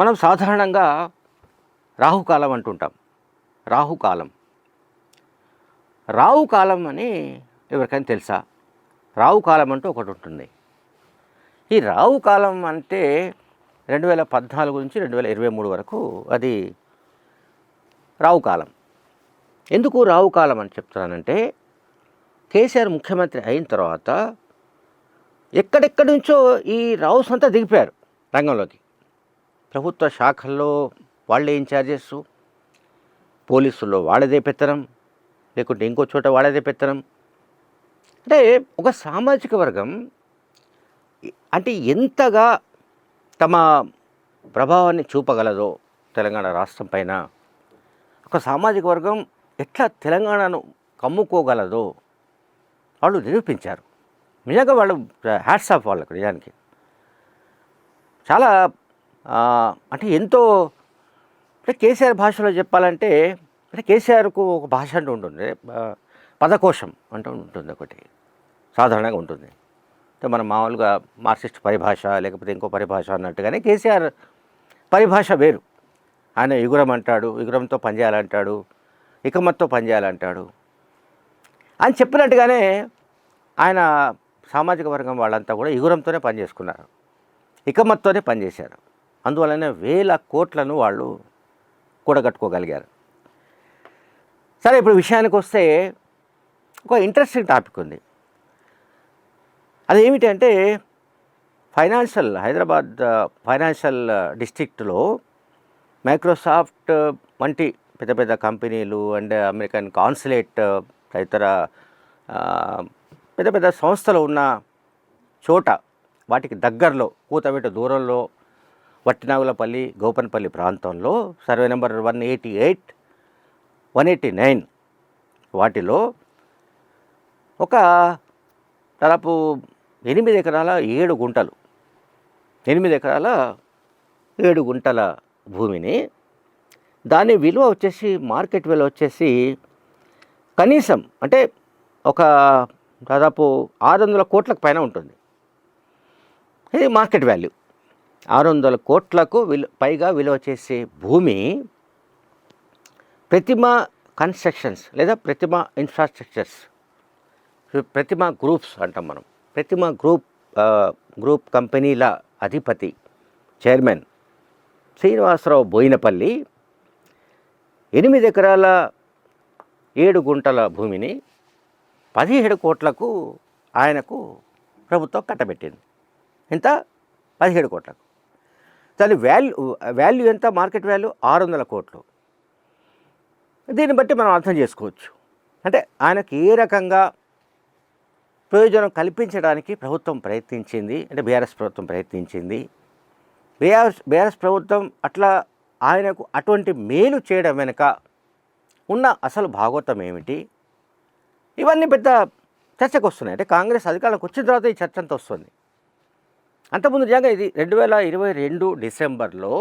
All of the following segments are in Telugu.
మనం సాధారణంగా రాహుకాలం అంటుంటాం. రాహుకాలం. రాహుకాలం అని ఎవరికైనా తెలుసా? రాహుకాలం అంటూ ఒకటి ఉంటుంది. ఈ రాహుకాలం అంటే రెండు వేల పద్నాలుగు నుంచి రెండు వేల ఇరవై మూడు వరకు అది రావుకాలం ఎందుకు రావుకాలం అని చెప్తున్నానంటే కేసీఆర్ ముఖ్యమంత్రి అయిన తర్వాత ఎక్కడెక్కడి నుంచో ఈ రావుస్ అంతా దిగిపోయారు రంగంలోకి. ప్రభుత్వ శాఖల్లో వాళ్ళే ఇన్ఛార్జెస్ పోలీసుల్లో వాళ్ళదే పెత్తనం లేకుంటే ఇంకో చోట వాళ్ళదే పెత్తనం. అంటే ఒక సామాజిక వర్గం అంటే ఎంతగా తమ ప్రభావాన్ని చూపగలదో తెలంగాణ రాష్ట్రం పైన ఒక సామాజిక వర్గం ఎట్లా తెలంగాణను కమ్ముకోగలదో వాళ్ళు నిరూపించారు. నిజంగా వాళ్ళు హ్యాట్స్ ఆఫ్ వాళ్ళకు నిజానికి. చాలా అంటే ఎంతో అంటే కేసీఆర్ భాషలో చెప్పాలంటే అంటే కేసీఆర్కు ఒక భాష అంటూ ఉంటుంది. పదకోశం అంటూ ఉంటుంది ఒకటి. సాధారణంగా ఉంటుంది. అంటే మనం మామూలుగా మార్క్సిస్ట్ పరిభాష లేకపోతే ఇంకో పరిభాష అన్నట్టుగానే కేసీఆర్ పరిభాష వేరు. ఆయన యుగురం అంటాడు యుగురంతో పనిచేయాలంటాడు ఇకమత్తో పనిచేయాలంటాడు. అని చెప్పినట్టుగానే ఆయన సామాజిక వర్గం వాళ్ళంతా కూడా యుగురంతోనే పనిచేసుకున్నారు. ఇకమత్తోనే పనిచేశారు. అందువలనే వేల కోట్లను వాళ్ళు కూడగట్టుకోగలిగారు. సరే ఇప్పుడు విషయానికి వస్తే ఒక ఇంట్రెస్టింగ్ టాపిక్ ఉంది. అది ఏమిటంటే ఫైనాన్షియల్ హైదరాబాద్ ఫైనాన్షియల్ డిస్ట్రిక్ట్లో మైక్రోసాఫ్ట్ వంటి పెద్ద పెద్ద కంపెనీలు అండ్ అమెరికన్ కాన్సులేట్ తదితర పెద్ద పెద్ద సంస్థలు ఉన్న చోట వాటికి దగ్గరలో కూతబెట్ట దూరంలో వట్టినాగులపల్లి గోపన్పల్లి ప్రాంతంలో survey number one eighty eight one eighty nine వాటిలో ఒక దాదాపు ఎనిమిది ఎకరాల ఏడు గుంటలు ఎనిమిది ఎకరాల ఏడు గుంటల భూమిని దాని విలువ వచ్చేసి మార్కెట్ విలువ వచ్చేసి కనీసం అంటే ఒక దాదాపు ఆరు వందల కోట్లకు పైన ఉంటుంది. ఇది మార్కెట్ వాల్యూ. ఆరు వందల కోట్లకు విలు పైగా విలువ చేసే భూమి ప్రతిమ కన్స్ట్రక్షన్స్ లేదా ప్రతిమ ఇన్ఫ్రాస్ట్రక్చర్స్. ప్రతిమ గ్రూప్స్ అంటాం మనం. ప్రతిమ గ్రూప్ గ్రూప్ కంపెనీల అధిపతి చైర్మన్ శ్రీనివాసరావు బోయినపల్లి ఎనిమిది ఎకరాల ఏడు గుంటల భూమిని పదిహేడు కోట్లకు ఆయనకు ప్రభుత్వం కట్టబెట్టింది. ఎంత? పదిహేడు కోట్లకు. దాని వాల్యూ వాల్యూ ఎంత? మార్కెట్ వాల్యూ ఆరు వందల కోట్లు. దీన్ని బట్టి మనం అర్థం చేసుకోవచ్చు. అంటే ఆయనకు ఏ రకంగా ప్రయోజనం కల్పించడానికి ప్రభుత్వం ప్రయత్నించింది? అంటే బీఆర్ఎస్ ప్రభుత్వం ప్రయత్నించింది. బీఆర్ఎస్ బీఆర్ఎస్ ప్రభుత్వం అట్లా ఆయనకు అటువంటి మేలు చేయడం వెనుక ఉన్న అసలు భాగోతం ఏమిటి? ఇవన్నీ పెద్ద చర్చకు వస్తున్నాయి అంటే కాంగ్రెస్ అధికారంలోకి వచ్చిన తర్వాత ఈ చర్చ అంతా వస్తుంది. అంతకుముందు నిజంగా ఇది రెండు వేల ఇరవై రెండు డిసెంబర్లో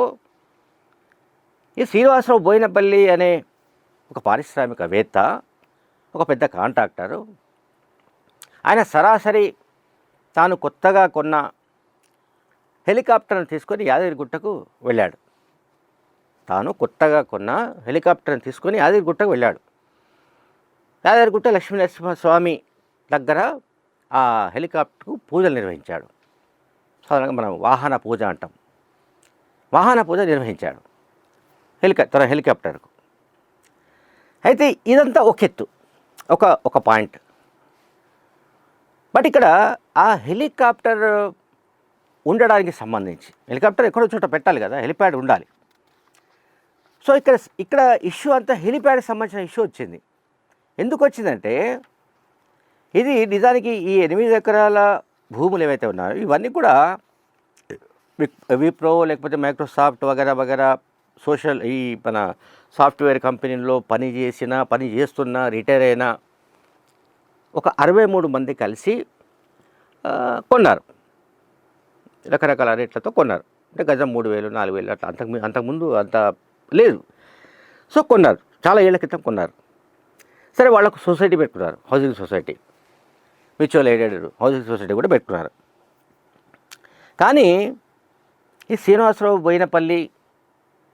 ఈ శ్రీనివాసరావు బోయినపల్లి అనే ఒక పారిశ్రామికవేత్త ఒక పెద్ద కాంట్రాక్టరు. ఆయన సరాసరి తాను కొత్తగా కొన్న హెలికాప్టర్ను తీసుకొని యాదగిరిగుట్టకు వెళ్ళాడు. తాను కొత్తగా కొన్న హెలికాప్టర్ని తీసుకొని యాదగిరిగుట్టకు వెళ్ళాడు. యాదగిరిగుట్ట లక్ష్మీ నరసింహస్వామి దగ్గర ఆ హెలికాప్టర్కు పూజలు నిర్వహించాడు. సాధారణంగా మనం వాహన పూజ అంటాం. వాహన పూజ నిర్వహించాడు. హెలికా తన హెలికాప్టర్కు. అయితే ఇదంతా ఒక ఎత్తు ఒక ఒక పాయింట్. బట్ ఇక్కడ ఆ హెలికాప్టర్ ఉండడానికి సంబంధించి హెలికాప్టర్ ఎక్కడో చోట పెట్టాలి కదా హెలిప్యాడ్ ఉండాలి. సో ఇక్కడ ఇక్కడ ఇష్యూ అంతా హెలిప్యాడ్కి సంబంధించిన ఇష్యూ వచ్చింది. ఎందుకు వచ్చిందంటే ఇది నిజానికి ఈ ఎనిమిది ఎకరాల భూములు ఏవైతే ఉన్నాయో ఇవన్నీ కూడా విప్రో లేకపోతే మైక్రోసాఫ్ట్ వగేరా వగేరా సోషల్ ఈ మన సాఫ్ట్వేర్ కంపెనీల్లో పని చేసిన పని చేస్తున్న రిటైర్ అయిన ఒక అరవై మూడు మంది కలిసి కొన్నారు. రకరకాల రేట్లతో కొన్నారు. అంటే గజం మూడు వేలు నాలుగు వేలు అట్లా అంతకు అంతకుముందు అంత లేదు. సో కొన్నారు. చాలా ఏళ్ళ క్రితం కొన్నారు. సరే వాళ్ళకు సొసైటీ పెట్టుకున్నారు housing society. Mutual aided housing society కూడా పెట్టుకున్నారు. కానీ ఈ శ్రీనివాసరావు బోయినపల్లి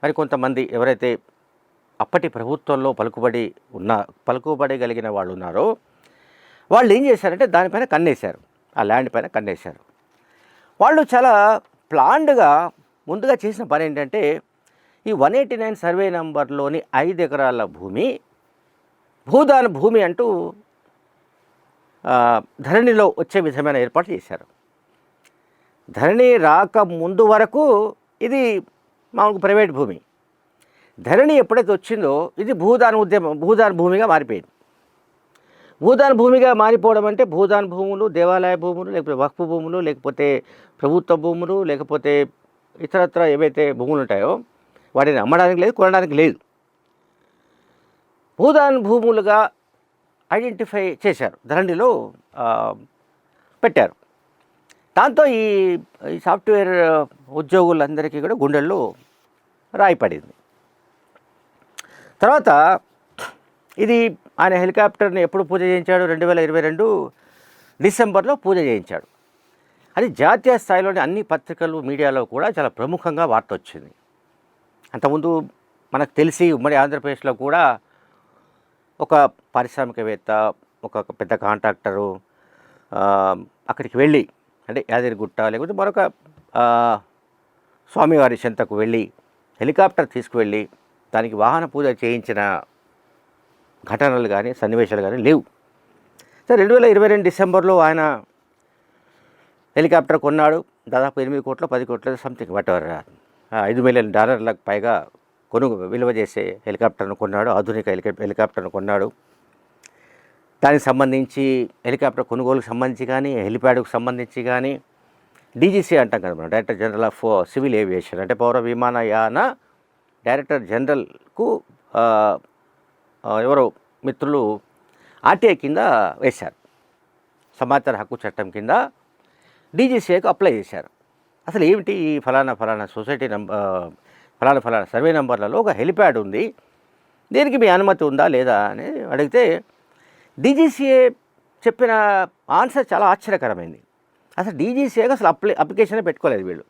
మరి కొంతమంది ఎవరైతే అప్పటి ప్రభుత్వంలో పలుకుబడి ఉన్న పలుకుబడగలిగిన వాళ్ళు ఉన్నారో వాళ్ళు ఏం చేశారంటే దానిపైన కన్నేశారు. ఆ ల్యాండ్ పైన కన్నేశారు. వాళ్ళు చాలా ప్లాన్డ్గా ముందుగా చేసిన పని ఏంటంటే ఈ వన్ ఎయిటీ నైన్ సర్వే నంబర్లోని ఐదు ఎకరాల భూమి భూదాన భూమి అంటూ ధరణిలో వచ్చే విధమైన ఏర్పాటు చేశారు. ధరణి రాక ముందు వరకు ఇది మామూలు ప్రైవేట్ భూమి. ధరణి ఎప్పుడైతే వచ్చిందో ఇది భూదాన ఉద్యమం భూదాన భూమిగా మారిపోయింది. భూదాన భూమిగా మారిపోవడం అంటే భూదాన భూములు దేవాలయ భూములు లేకపోతే వక్ఫ్ భూములు లేకపోతే ప్రభుత్వ భూములు లేకపోతే ఇతరత్ర ఏవైతే భూములు ఉంటాయో వాటిని అమ్మడానికి లేదు కొనడానికి లేదు. భూదాన భూములుగా ఐడెంటిఫై చేశారు. ధరణిలో పెట్టారు. దాంతో ఈ ఈ సాఫ్ట్వేర్ ఉద్యోగులందరికీ కూడా గుండెల్లో రాయి పడింది. తర్వాత ఇది ఆయన హెలికాప్టర్ని ఎప్పుడు పూజ చేయించాడు? రెండు వేల ఇరవై రెండు డిసెంబర్లో పూజ చేయించాడు. అది జాతీయ స్థాయిలోని అన్ని పత్రికలు మీడియాలో కూడా చాలా ప్రముఖంగా వార్త వచ్చింది. అంతకుముందు మనకు తెలిసి ఉమ్మడి ఆంధ్రప్రదేశ్లో కూడా ఒక పారిశ్రామికవేత్త ఒక పెద్ద కాంట్రాక్టరు అక్కడికి వెళ్ళి అంటే యాదగిరిగుట్ట లేకపోతే మరొక స్వామివారి చెంతకు వెళ్ళి హెలికాప్టర్ తీసుకువెళ్ళి దానికి వాహన పూజ చేయించిన ఘటనలు కానీ సన్నివేశాలు కానీ లేవు. సరే రెండు వేల ఇరవై రెండు డిసెంబర్లో ఆయన హెలికాప్టర్ కొన్నాడు. దాదాపు ఎనిమిది కోట్ల పది కోట్ల సంథింగ్ వాట్ ఎవర్ ఐదు మిలియన్ డాలర్లకు పైగా కొనుగో విలువ చేసే హెలికాప్టర్ను కొన్నాడు ఆధునిక హెలికా హెలికాప్టర్ను కొన్నాడు. దానికి సంబంధించి హెలికాప్టర్ కొనుగోలుకు సంబంధించి కానీ హెలిప్యాడ్కు సంబంధించి కానీ డీజీసీ అంటాం కదా మనం director general of civil aviation అంటే పౌర విమానయాన డైరెక్టర్ జనరల్కు ఎవరో మిత్రులు ఆర్టీఐ కింద వేశారు. సమాచార హక్కు చట్టం కింద డీజీసీఐకు అప్లై చేశారు. అసలు ఏమిటి ఈ ఫలానా ఫలానా సొసైటీ నంబర్ ఫలానా ఫలానా సర్వే నంబర్లలో ఒక హెలిప్యాడ్ ఉంది. దీనికి మీ అనుమతి ఉందా లేదా అని అడిగితే డీజీసీఏ చెప్పిన ఆన్సర్ చాలా ఆశ్చర్యకరమైంది. అసలు డీజీసీఏకి అసలు అప్లై అప్లికేషన్ పెట్టుకోలేదు వీళ్ళు.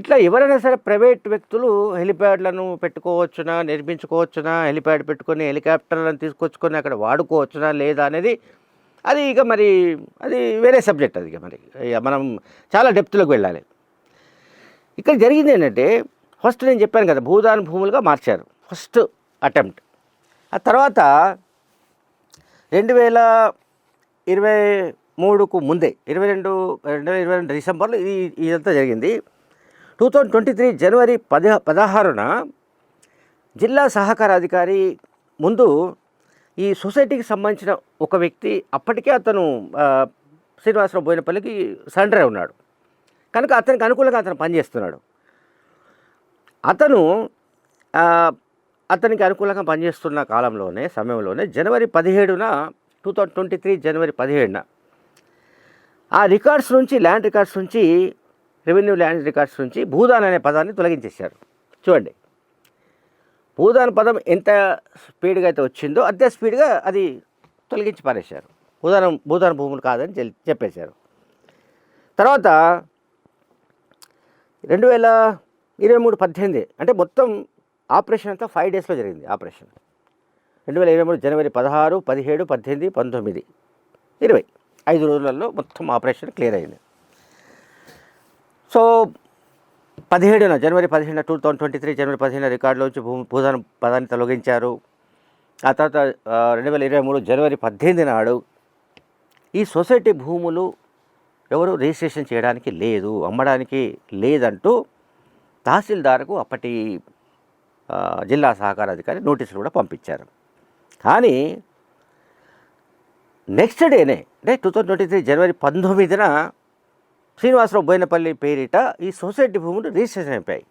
ఇట్లా ఎవరైనా సరే ప్రైవేట్ వ్యక్తులు హెలిప్యాడ్లను పెట్టుకోవచ్చునా నిర్మించుకోవచ్చునా హెలిప్యాడ్ పెట్టుకొని హెలికాప్టర్లను తీసుకొచ్చుకొని అక్కడ వాడుకోవచ్చునా లేదా అనేది అది ఇక మరి అది వేరే సబ్జెక్ట్ అది ఇక మరి. మనం చాలా డెప్త్లోకి వెళ్ళాలి. ఇక్కడ జరిగింది ఏంటంటే ఫస్ట్ నేను చెప్పాను కదా భూదాన భూములుగా మార్చారు. First attempt. ఆ తర్వాత రెండు వేల ఇరవై మూడుకు ముందే ఇరవై రెండు రెండు వేల ఇరవై రెండు డిసెంబర్లో ఇది ఇదంతా జరిగింది. టూ థౌజండ్ ట్వంటీ త్రీ జనవరి పది పదహారున జిల్లా సహకార అధికారి ముందు ఈ సొసైటీకి సంబంధించిన ఒక వ్యక్తి అప్పటికే అతను శ్రీనివాసరావు బోయినపల్లికి సరెండర్ ఉన్నాడు. కనుక అతనికి అనుకూలంగా అతను పనిచేస్తున్నాడు. అతను అతనికి అనుకూలంగా పనిచేస్తున్న కాలంలోనే సమయంలోనే జనవరి పదిహేడున టూ థౌజండ్ ట్వంటీ త్రీ జనవరి పదిహేడున ఆ రికార్డ్స్ నుంచి ల్యాండ్ రికార్డ్స్ నుంచి రెవెన్యూ ల్యాండ్ రికార్డ్స్ నుంచి భూదాన్ అనే పదాన్ని తొలగించేశారు. చూడండి. భూదాన్ పదం ఎంత స్పీడ్గా అయితే వచ్చిందో అంతే స్పీడ్గా అది తొలగించి పారేశారు. భూదానం భూదాన భూములు కాదని చెప్పేశారు. తర్వాత రెండు వేల ఇరవై మూడు పద్దెనిమిది అంటే మొత్తం ఆపరేషన్ అంతా ఫైవ్ డేస్లో జరిగింది ఆపరేషన్. రెండు వేల ఇరవై మూడు జనవరి పదహారు పదిహేడు పద్దెనిమిది పంతొమ్మిది ఇరవై. ఐదు రోజులలో మొత్తం ఆపరేషన్ క్లియర్ అయింది. సో పదిహేడున జనవరి పదిహేను టూ థౌజండ్ ట్వంటీ త్రీ జనవరి పదిహేను రికార్డులోంచి వచ్చి భూదాన పదాన్ని తొలగించారు. ఆ తర్వాత రెండు వేల ఇరవై మూడు జనవరి పద్దెనిమిది నాడు ఈ సొసైటీ భూములు ఎవరు రిజిస్ట్రేషన్ చేయడానికి లేదు అమ్మడానికి లేదంటూ తహసీల్దార్కు అప్పటి జిల్లా సహకార అధికారి నోటీసులు కూడా పంపించారు. కానీ నెక్స్ట్ డేనే అంటే టూ థౌజండ్ ట్వంటీ త్రీ జనవరి పంతొమ్మిదిన శ్రీనివాసరావు బోయినపల్లి పేరిట ఈ సొసైటీ భూములు రిజిస్ట్రేషన్ అయిపోయాయి.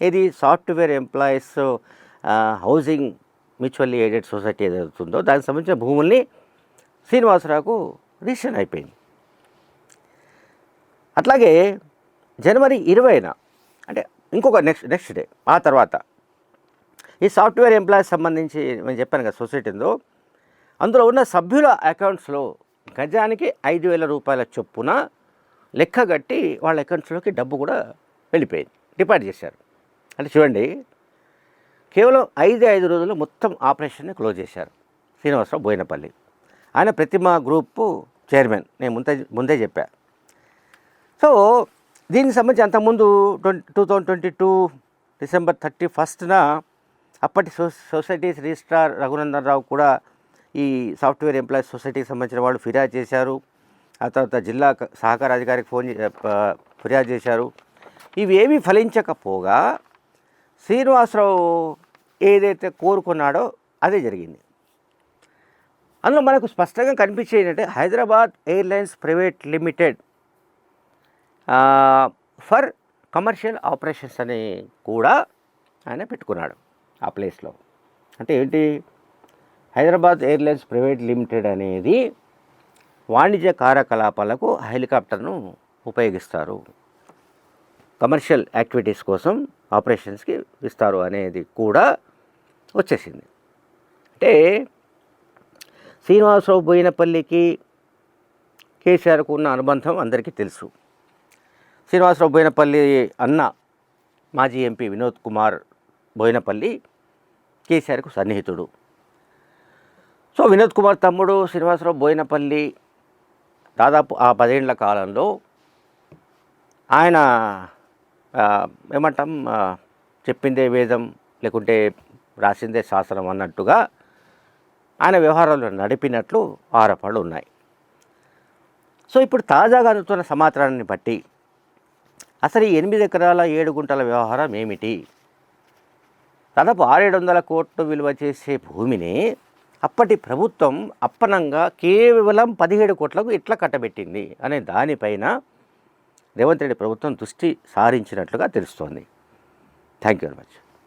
ఇది software employees housing mutually aided society ఏదవుతుందో దానికి సంబంధించిన భూముల్ని శ్రీనివాసరావుకు రిజిస్ట్రేషన్ అయిపోయింది. అట్లాగే జనవరి ఇరవైన అంటే ఇంకొక నెక్స్ట్ నెక్స్ట్ డే ఆ తర్వాత. ఈ సాఫ్ట్వేర్ ఎంప్లాయీస్ సంబంధించి నేను చెప్పాను కదా సొసైటీ ఉందో అందులో ఉన్న సభ్యుల అకౌంట్స్లో గజానికి ఐదు వేల రూపాయల చొప్పున లెక్క కట్టి వాళ్ళ అకౌంట్స్లోకి డబ్బు కూడా వెళ్ళిపోయింది డిపాజిట్ చేశారు. అంటే చూడండి కేవలం ఐదు ఐదు రోజుల్లో మొత్తం ఆపరేషన్ని క్లోజ్ చేశారు శ్రీనివాసరావు బోయినపల్లి. ఆయన ప్రతిమ గ్రూప్ చైర్మన్ నేను ముందే ముందే చెప్పా. సో దీనికి సంబంధించి అంతకుముందు twenty two thousand twenty two December thirty ఫస్ట్న అప్పటి so societies registrar Raghunandan Rao కూడా ఈ సాఫ్ట్వేర్ ఎంప్లాయీస్ సొసైటీకి సంబంధించిన వాళ్ళు ఫిర్యాదు చేశారు. ఆ తర్వాత జిల్లా సహకార అధికారికి ఫోన్ చే- ఫిర్యాదు చేశారు. ఇవేమీ ఫలించకపోగా శ్రీనివాసరావు ఏదైతే కోరుకున్నాడో అదే జరిగింది. అందులో మనకు స్పష్టంగా కనిపించేది ఏంటంటే Hyderabad airlines private limited for commercial operations అని కూడా ఆయన పెట్టుకున్నాడు ఆ ప్లేస్లో. అంటే ఏంటి? హైదరాబాద్ ఎయిర్లైన్స్ ప్రైవేట్ లిమిటెడ్ అనేది వాణిజ్య కార్యకలాపాలకు హెలికాప్టర్ను ఉపయోగిస్తారు. కమర్షియల్ యాక్టివిటీస్ కోసం ఆపరేషన్స్కి ఇస్తారు అనేది కూడా వచ్చేసింది. అంటే శ్రీనివాసరావు బోయినపల్లికి కేసీఆర్కు ఉన్న అనుబంధం అందరికీ తెలుసు. శ్రీనివాసరావు బోయినపల్లి అన్న మాజీ ఎంపీ వినోద్ కుమార్ బోయినపల్లి కేసీఆర్కు సన్నిహితుడు. సో వినోద్ కుమార్ తమ్ముడు శ్రీనివాసరావు బోయినపల్లి దాదాపు ఆ పదేళ్ళ కాలంలో ఆయన ఏమంటాం చెప్పిందే వేదం లేకుంటే రాసిందే శాసనం అన్నట్టుగా ఆయన వ్యవహారాలు నడిపినట్లు ఆరోపణలు ఉన్నాయి. సో ఇప్పుడు తాజాగా అందుతున్న సమాచారాన్ని బట్టి అసలు ఈ ఎనిమిది ఎకరాల ఏడు గుంటల వ్యవహారం ఏమిటి? దాదాపు ఆరేడు వందల కోట్లు విలువ చేసే భూమిని అప్పటి ప్రభుత్వం అప్పనంగా కేవలం పదిహేడు కోట్లకు ఎట్లా కట్టబెట్టింది అనే దానిపైన రేవంత్ రెడ్డి ప్రభుత్వం దృష్టి సారించినట్లుగా తెలుస్తోంది. Thank you very much